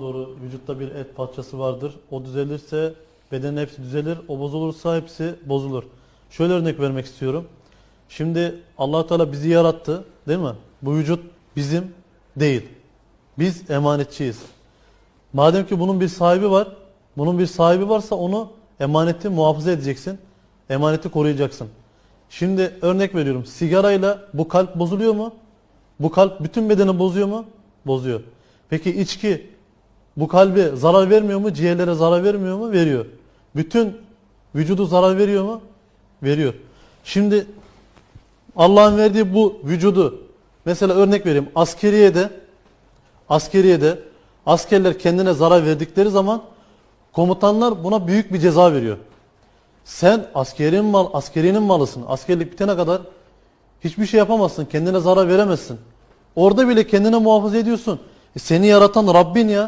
doğru vücutta bir et parçası vardır. O düzelirse bedenin hepsi düzelir. O bozulursa hepsi bozulur. Şöyle örnek vermek istiyorum. Şimdi allah Teala bizi yarattı değil mi? Bu vücut bizim değil. Biz emanetçiyiz. Madem ki bunun bir sahibi var, bunun bir sahibi varsa onu emaneti muhafaza edeceksin. Emaneti koruyacaksın. Şimdi örnek veriyorum. Sigarayla bu kalp bozuluyor mu? Bu kalp bütün bedeni bozuyor mu? Bozuyor. Peki içki bu kalbe zarar vermiyor mu? Ciğerlere zarar vermiyor mu? Veriyor. Bütün vücudu zarar veriyor mu? Veriyor. Şimdi Allah'ın verdiği bu vücudu mesela örnek vereyim askeriyede askeriyede askerler kendine zarar verdikleri zaman komutanlar buna büyük bir ceza veriyor. Sen askerin mal, askerinin malısın. Askerlik bitene kadar hiçbir şey yapamazsın. Kendine zarar veremezsin. Orada bile kendine muhafaza ediyorsun. E seni yaratan Rabbin ya.